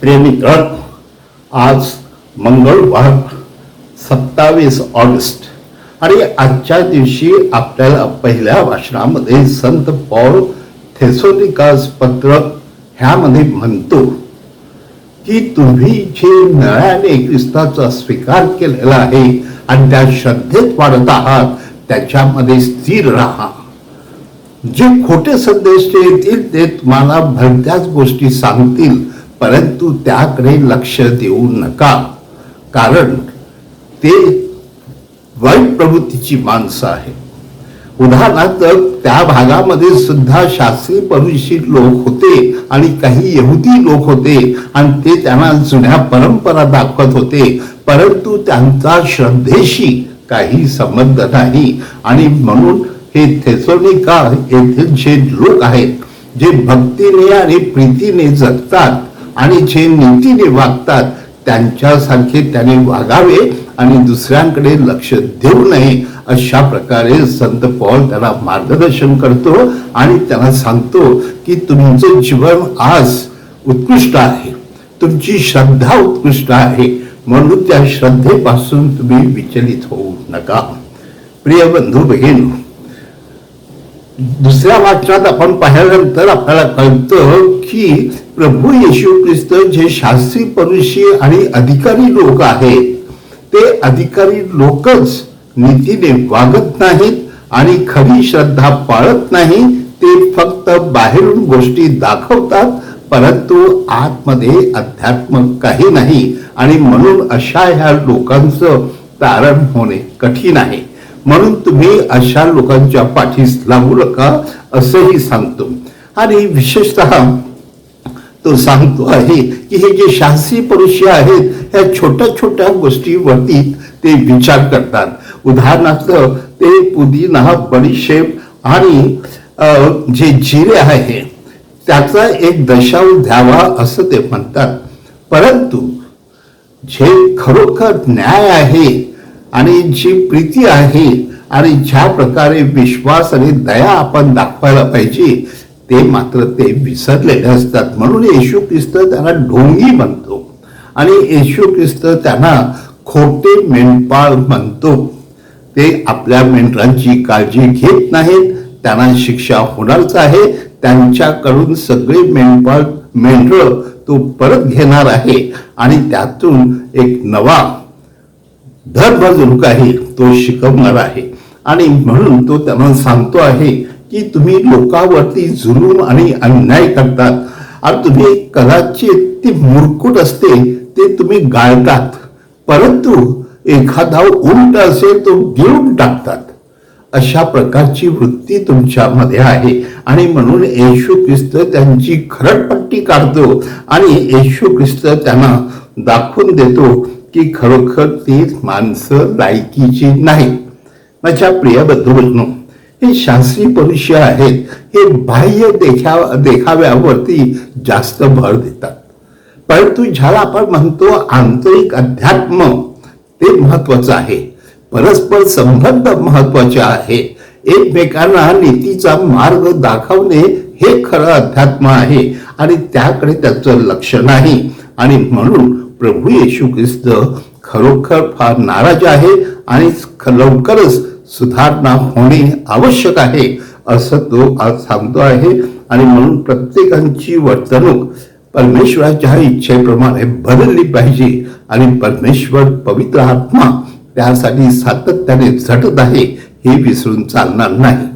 प्रेमी मित्र आज मंगळवार सत्तावीस ऑगस्ट. आणि आजच्या दिवशी आपल्याला पहिल्या भाषणामध्ये संत पॉल थेसोनिकास पत्र ह्यामध्ये म्हणतो की तुम्ही जे नळ्याने ख्रिस्ताचा स्वीकार केलेला आहे आणि त्या श्रद्धेत वाढत आहात त्याच्यामध्ये स्थिर राहा. जे खोटे संदेश येतील ते तुम्हाला भलत्याच गोष्टी सांगतील. परंतु त्याकडे लक्ष देऊ नका. कारण ते वाईट प्रवृत्तीची माणसं आहे उदाहरणार्थ त्या भागामध्ये सुद्धा शास्त्रीय परुषी लोक होते आणि काही यहुदी लोक होते आणि ते त्यांना जुन्या परंपरा दाखवत होते. परंतु त्यांचा श्रद्धेशी काही संबंध नाही. आणि म्हणून हे थेसोनिका येथील जे लोक आहेत जे भक्तीने आणि प्रीतीने जगतात. आणि जे नीतीने वागतात त्यांच्यासारखे त्याने वागावे आणि दुसऱ्यांकडे लक्ष देऊ नये अशा प्रकारे संत पॉल त्याला मार्गदर्शन करतो आणि त्याला सांगतो की तुमचं जीवन आज उत्कृष्ट आहे. तुमची श्रद्धा उत्कृष्ट आहे. म्हणून त्या श्रद्धेपासून तुम्ही विचलित होऊ नका. प्रिय बंधू बहीण दुसऱ्या वाचनात आपण पाहिल्यानंतर आपल्याला कळतं की प्रभू येशू ख्रिस्त जे शास्त्री परुषी आणि अधिकारी लोक आहेत ते अधिकारी लोकच. नीतीने वागत नाहीत आणि खरी श्रद्धा पाळत नाही ते फक्त बाहेरून गोष्टी दाखवतात परंतु आतमध्ये अध्यात्म काही नाही आणि म्हणून अशा ह्या लोकांचं तारण होणे कठीण आहे. म्हणून तुम्ही अशा लोकांच्या पाठीस लागू नका असंही सांगतो. आणि विशेषतः तो सांगतो आहे की हे जे शासकीय पुरुष आहेत ह्या छोट्या छोट्या गोष्टीवरती ते विचार करतात. उदाहरणार्थ ते पुदिना बडीशेप आणि जे जिरे आहे त्याचा एक दशाव द्यावा असं ते म्हणतात. परंतु जे खरोखर न्याय आहे आणि जी प्रीती आहे आणि ज्या प्रकारे विश्वास आणि दया आपण दाखवायला पाहिजे ते मात्र ते विसरलेले असतात. म्हणून येशू ख्रिस्त त्यांना ढोंगी म्हणतो. आणि येशू ख्रिस्त त्यांना खोटे मेंढपाळ म्हणतो. ते आपल्या मेंढरांची काळजी घेत नाहीत. त्यांना शिक्षा होणारच आहे. त्यांच्याकडून सगळे मेंढपाळ मेंढर तो परत घेणार आहे. आणि त्यातून एक नवा धर्म आहे तो शिकवणार आहे आणि म्हणून तो त्यांना सांगतो आहे की तुम्ही लोकांवरती जुलूम आणि अन्याय करतात. आणि तुम्ही कदाचित ती मुरकुट असते ते तुम्ही गाळतात. परंतु एखादा उंट असेल तो गिळून टाकतात. अशा प्रकारची वृत्ती तुमच्यामध्ये आहे. आणि म्हणून येशू ख्रिस्त त्यांची खरडपट्टी काढतो आणि येशू ख्रिस्त त्यांना दाखवून देतो की खरोखर ती माणसं लायकीची नाही माझ्या प्रिय बंधू हे शास्त्री मनुष्य आहेत हे बाह्य देखा देखाव्यावरती जास्त भर देतात. परंतु ज्याला आपण म्हणतो आंतरिक अध्यात्म ते महत्वाचं आहे. परस्पर संबंध महत्त्वाचे आहे. एकमेकांना नीतीचा मार्ग दाखवणे हे खरं अध्यात्म आहे आणि त्याकडे त्याचं लक्ष नाही. आणि म्हणून प्रभू येशू ख्रिस्त खरोखर फार नाराज आहे आणि लवकरच सुधारणा होणे आवश्यक आहे असं तो आज सांगतो आहे. आणि म्हणून प्रत्येकांची वर्तणूक परमेश्वराच्या इच्छेप्रमाणे बदलली पाहिजे आणि परमेश्वर पवित्र आत्मा त्यासाठी सातत्याने झटत आहे हे विसरून चालणार नाही.